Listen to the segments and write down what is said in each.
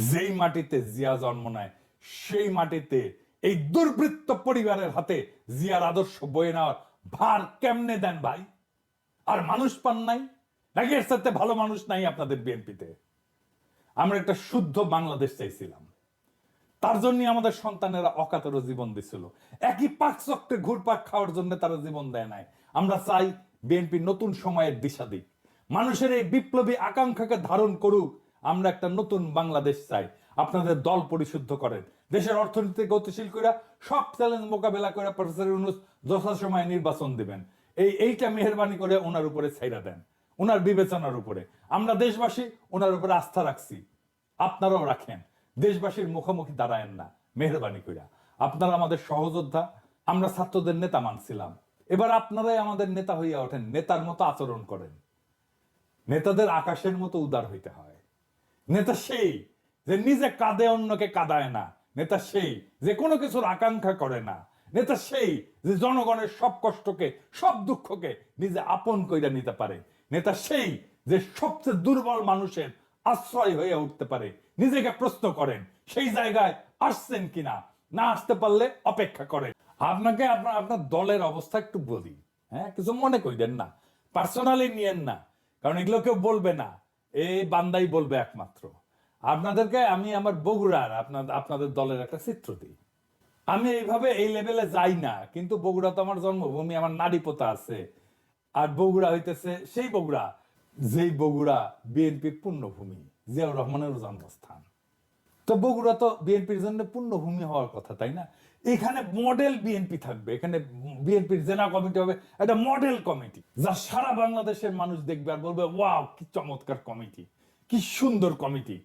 যেই মাটিতে জিয়া জন্ম নেয়, সেই মাটিতে এই দুর্বৃত্ত পরিবারের হাতে জিয়ার আদর্শ বয়ে নেওয়ার ভার কেমনে দেন ভাই? আর মানুষ পান নাই? নাকি এর সাথে ভালো মানুষ নাই আপনাদের বিএনপিতে? আমরা একটা শুদ্ধ বাংলাদেশ চাইছিলাম। তার জন্য আমাদের সন্তানেরা অকাতর জীবন দিছিল। একই পাক চক্রে ঘুরপাক খাওয়ার জন্য তারা জীবন দেয় নাই। আমরা চাই বিএনপি নতুন সময়ের দিশা দিক। মানুষের এই বিপ্লবী আকাঙ্ক্ষাকে ধারণ করুক আমরা একটা নতুন বাংলাদেশ চাই। আপনাদের দল পরিশুদ্ধ করেন। দেশের অর্থনীতি গতিশীল করে সব চ্যালেঞ্জ মোকাবেলা করে প্রফেসর ইউনুস যথাসময়ে নির্বাচন দিবেন। এই এইটা মেহরবানি করে ওনার উপরে ছাইরা দেন। ওনার বিবেচনার উপরে। আমরা দেশবাসী ওনার উপরে আস্থা রাখছি। আপনারাও রাখেন। দেশবাসীর মুখোমুখি দাঁড়ায়েন না, মেহরবানি কইরা। আপনারা আমাদের সহযোদ্ধা, আমরা ছাত্রদের নেতা মানছিলাম। এবার আপনারাই আমাদের নেতা হইয়া ওঠেন, নেতার মতো আচরণ করেন। নেতাদের আকাশের মতো উদার হইতে হয়। নেতা সেই যে নিজে কাঁদে, অন্যকে কাঁদায় না। নেতা সেই যে কোনো কিছুর আকাঙ্ক্ষা করে না। নেতা সেই যে জনগণের সব কষ্টকে, সব দুঃখকে নিজে আপন কইরা নিতে পারে। নেতা সেই যে সবচেয়ে দুর্বল মানুষের আশ্রয় হয়ে উঠতে পারে। নিজেকে প্রশ্ন করেন, সেই জায়গায় আসছেন কিনা? না আসতে পারলে অপেক্ষা করেন। আপনাকে আপনার আপনার দলের অবস্থা একটু বলি হ্যাঁ? কিছু মনে করিলেন না। পার্সোনালি নিয়েন না। কারণ এগুলো কেউ বলবে না। এই বান্দাই বলবে একমাত্র। আপনাদেরকে আমি আমার বগুড়ার আপনাদের আপনাদের দলের একটা চিত্র দিই। আমি এইভাবে এই লেভেলে যাই না, কিন্তু বগুড়া তো আমার জন্মভূমি, আমার নারী পোতা আছে। আর বগুড়া হইতেছে সেই বগুড়া, যেই বগুড়া বিএনপির পূর্ণভূমি, জিয়াউর রহমানের জন্মস্থান। তো বগুড়া তো বিএনপির জন্য পূর্ণভূমি হওয়ার কথা, তাই না? এখানে মডেল বিএনপি থাকবে, এখানে বিএনপির জেলা কমিটি হবে, একটা মডেল কমিটি যা সারা বাংলাদেশের মানুষ দেখবে আর বলবে, ওয়াও, কি চমৎকার কমিটি কি সুন্দর কমিটি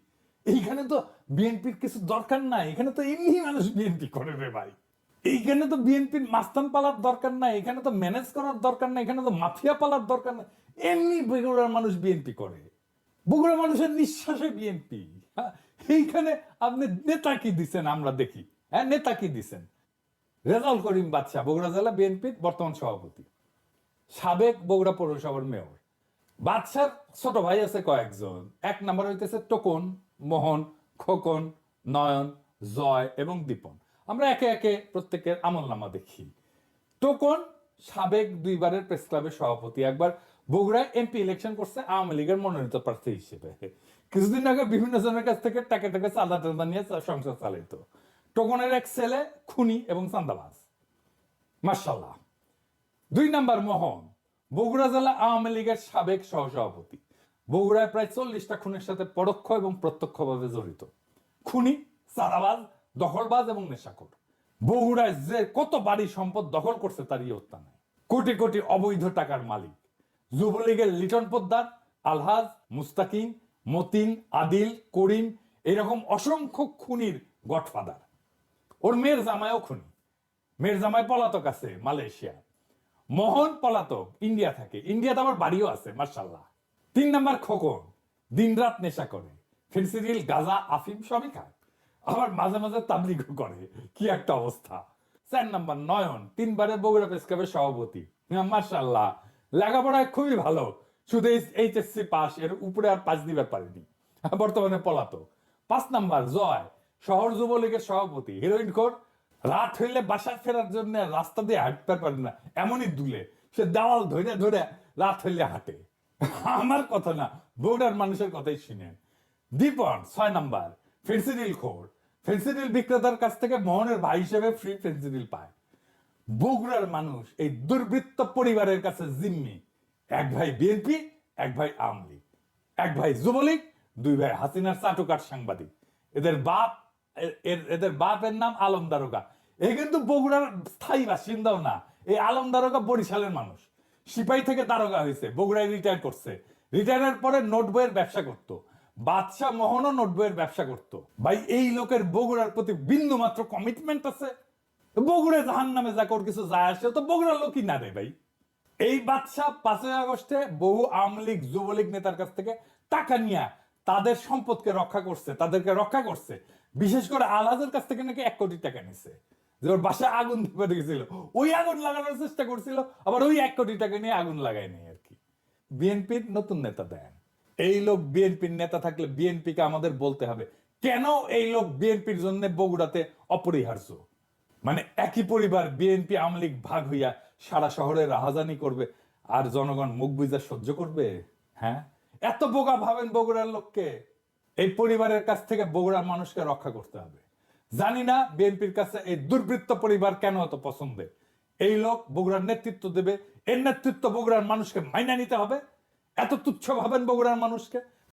এইখানে তো বিএনপির কিছু দরকার নাই, এখানে তো এমনি মানুষ বিএনপি করে রে ভাই। এইখানে তো বিএনপির মাস্তান পালার দরকার নাই, এখানে তো ম্যানেজ করার দরকার নাই, এখানে তো মাফিয়া পালার দরকার নাই। এমনি বগুড়ার মানুষ বিএনপি করে বগুড়া মানুষের নিঃশ্বাসে বিএনপি এইখানে আপনি নেতা কি দিচ্ছেন আমরা দেখি। হ্যাঁ নেতা কি দিচ্ছেন রেজাউল করিম বাদশাহ, বগুড়া জেলা বিএনপির বর্তমান সভাপতি। সাবেক বগুড়া পৌরসভার মেয়র। বাদশার ছোট ভাই আছে কয়েকজন। এক নাম্বার হইতেছে টোকন, মোহন, খোকন, নয়ন, জয় এবং দীপন। আমরা একে একে প্রত্যেকের আমল নামা দেখি। টোকন সাবেক দুইবারের প্রেস ক্লাবের সভাপতি, একবার বগুড়ায় এমপি ইলেকশন করছে আওয়ামী লীগের মনোনীত প্রার্থী হিসেবে। কিছুদিন আগে বিভিন্ন জনের কাছ থেকে টাকা টাকা চাঁদা টাদা নিয়ে সংসার চালিত টোকনের এক ছেলে, খুনি এবং চান্দাবাজ মার্শাল্লাহ দুই নাম্বার মোহন বগুড়া জেলা আওয়ামী লীগের সাবেক সহসভাপতি। বগুড়ায় প্রায় চল্লিশটা খুনের সাথে পরোক্ষ এবং প্রত্যক্ষভাবে জড়িত। খুনি, চাঁদাবাজ, দখলবাজ এবং নেশাখোর। বগুড়ায় যে কত বাড়ি সম্পদ দখল করছে তারই ইয়ত্তা নাই। কোটি কোটি অবৈধ টাকার মালিক। যুবলীগের লিটন পোদ্দার, আলহাজ, মুস্তাকিম মতিন, আদিল, করিম, এরকম অসংখ্য খুনির গডফাদার। ওর মেয়ের জামাইও খুনি। মেয়ের জামাই পলাতক আছে মালয়েশিয়া। মোহন পলাতক, ইন্ডিয়া থাকে। ইন্ডিয়াতে আমার বাড়িও আছে মার্শাল্লাহ তিন নাম্বার খোকন, দিনরাত নেশা করে। ফেন্সিডিল, গাজা, আফিম সবই খায়। আবার মাঝে মাঝে তাবলিগও করে। কি একটা অবস্থা। চার নাম্বার নয়ন, তিনবারের বগুড়া প্রেস ক্লাবের সভাপতি। মার্শাল্লাহ লেখাপড়ায় খুবই ভালো। শুধু এইচএসসি পাস, এর উপরে আর পাস দিবার পারেনি। বর্তমানে পলাতক। পাঁচ নাম্বার, জয়। শহর যুবলীগের সভাপতি। হিরোইন খোর রাত হইলে বাসায় ফেরার জন্য রাস্তা দিয়ে হাঁটতে পারে না। এমনই দুলে। সে দেওয়াল ধরে ধরে রাত হইলে হাঁটে। আমার কথা না বগুড়ার মানুষের কথাই শুনে দীপন, ছয় নাম্বার। ফেন্সিডিল খোর। ফেন্সিডিল বিক্রেতার কাছ থেকে মোহনের ভাই হিসেবে ফ্রি ফেন্সিডিল পায়। বগুড়ার মানুষ, এই দুর্বৃত্ত পরিবারের কাছে জিম্মি। এক ভাই বিএনপি, এক ভাই আওয়ামী লীগ। এক ভাই যুবলীগ, দুই ভাই হাসিনার চাটুকার সাংবাদিক। এদের বাপ এদের বাপের নাম আলম দারোগা। এই কিন্তু বগুড়ার স্থায়ী বাসিন্দাও না। এই আলম দারোগা বরিশালের মানুষ। সিপাহী থেকে দারোগা হয়েছে, বগুড়ায় রিটায়ার করছে। রিটায়ারের পরে নোট বইয়ের ব্যবসা করত। বাদশাহ মোহনও নোট বইয়ের ব্যবসা করত। ভাই, এই লোকের বগুড়ার প্রতি বিন্দু মাত্র কমিটমেন্ট আছে। বগুড়ে জাহান নামে যা ওর কিছু যায় আসে তো বগুড়ার লোকই না রে ভাই। এই বাদশাহ পাঁচই আগস্টে বহু আওয়ামী লীগ, যুবলীগ নেতার কাছ থেকে টাকা নিয়ে তাদের সম্পদকে রক্ষা করছে, তাদেরকে রক্ষা করছে। বিশেষ করে আলহাজের কাছ থেকে নাকি এক কোটি টাকা নিছে। যে ওর বাসায় আগুন ওই আগুন লাগানোর চেষ্টা করছিল, আবার ওই এক কোটি টাকা নিয়ে আগুন লাগায়নি আর কি। বিএনপির নতুন নেতা দেন। এই লোক বিএনপির নেতা থাকলে বিএনপিকে আমাদের বলতে হবে, কেন এই লোক বিএনপির জন্য বগুড়াতে অপরিহার্য? মানে একই পরিবার বিএনপি আওয়ামী লীগ ভাগ হইয়া সারা শহরে রাহাজানি করবে আর জনগণ মুখ বুঝা সহ্য করবে? হ্যাঁ? এত বোকা ভাবেন বগুড়ার লোককে। এই পরিবারের কাছ থেকে বগুড়ার মানুষকে রক্ষা করতে হবে। জানি না বিএনপির কাছে এই দুর্বৃত্ত পরিবার কেন এত পছন্দের। এই লোক বগুড়ার নেতৃত্ব দেবে, এর নেতৃত্ব বগুড়ার মানুষকে মাইনা নিতে হবে। এত তুচ্ছ ভাবেন বগুড়ার মানুষকে।